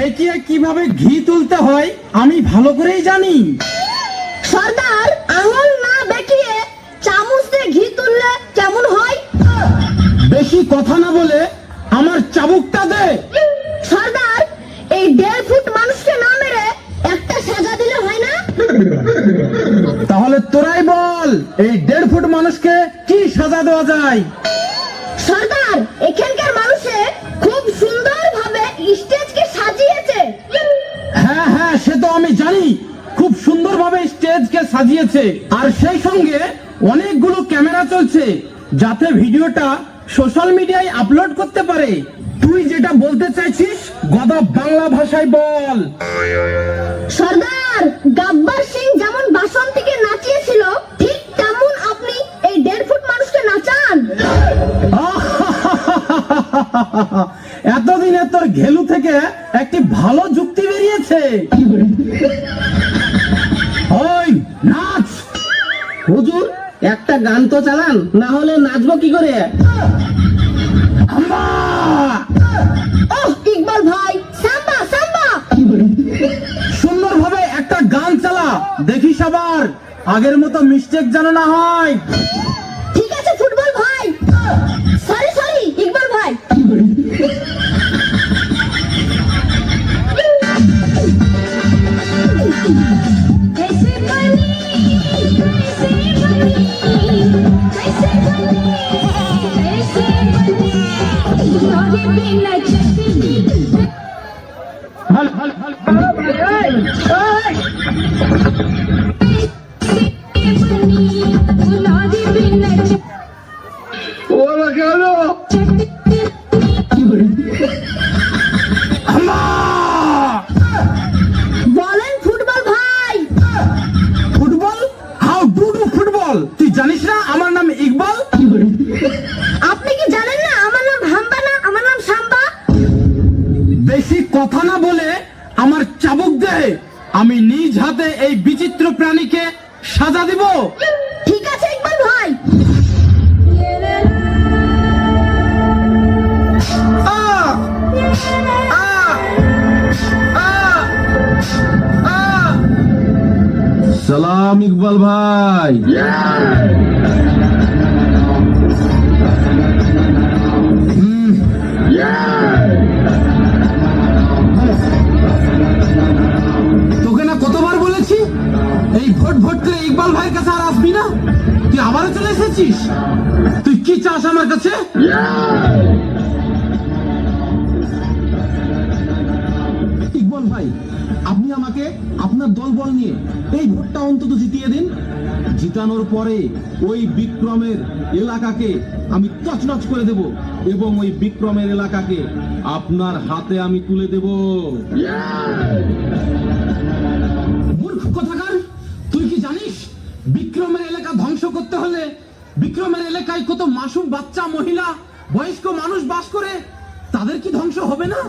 বেকিয়ে কীভাবে ঘি তুলতে হয় আমি ভালো করেই জানি। সর্দার আঙুল না বেঁকিয়ে চামচ দিয়ে ঘি তুললে কেমন হয়? বেশি কথা না বলে আমার চাবুকটা দে। সর্দার এই দেড় ফুট মানুষকে না মেরে একটা সাজা দিলে হয় না? তাহলে তোরাই বল এই দেড় ফুট মানুষকে কি সাজা দেওয়া যায়? সর্দার এখানকার সাজিয়েছে। আর সেই সঙ্গে অনেকগুলো ক্যামেরা চলছে যাতে ভিডিওটা সোশ্যাল মিডিয়ায় আপলোড করতে পারে। তুই যেটা বলতে চাইছিস গদা বাংলা ভাষায় বল। সর্দার গাব্বার সিং যেমন বাসন্তীকে নাচিয়েছিল ঠিক তেমন আপনি এই দেড় ফুট মানুষকে নাচান। এতদিনে তোর ঘেলু থেকে একটি ভালো যুক্তি বেরিয়েছে। হুজুর একটা গান তো চালান না হলে নাচবো কি করে? ইকবাল ভাই সাম্বা সাম্বা! সুন্দরভাবে একটা গান চালা দেখিস আবার আগের মতো মিস্টেক যেন না হয়। ঠিক আছে ফুটবল ভাই। সরি সরি ইকবাল ভাই। বলেন ফুটবল ভাই। Football? How do do football বেশি কথা না বলে আমার চাবুক দে আমি নিজ হাতে এই বিচিত্র প্রাণীকে সাজা দিব। ঠিক আছে ইকবাল ভাই! সালাম ইকবাল ভাই। ভোট ভোট করে ইকবাল ভাইয়ের কাছে আর আসবি না? তুই আবারও চলে এসেছিস? তুই কি চাস আমার কাছে? ইকবাল ভাই আপনি আমাকে আপনার দলবল নিয়ে এই ভোটটা অন্তত জিতিয়ে দিন। জিতানোর পরে ওই বিক্রমের এলাকাকে আমি তছনছ করে দেব এবং ওই বিক্রমের এলাকাকে আপনার হাতে আমি তুলে দেব। মূর্খ কথাকার! বিক্রমের এলাকা ধ্বংস করতে হলে বিক্রমের এলাকায় কত মাসুম বাচ্চা, মহিলা, বয়স্ক মানুষ বাস করে, তাদের কি ধ্বংস হবে না?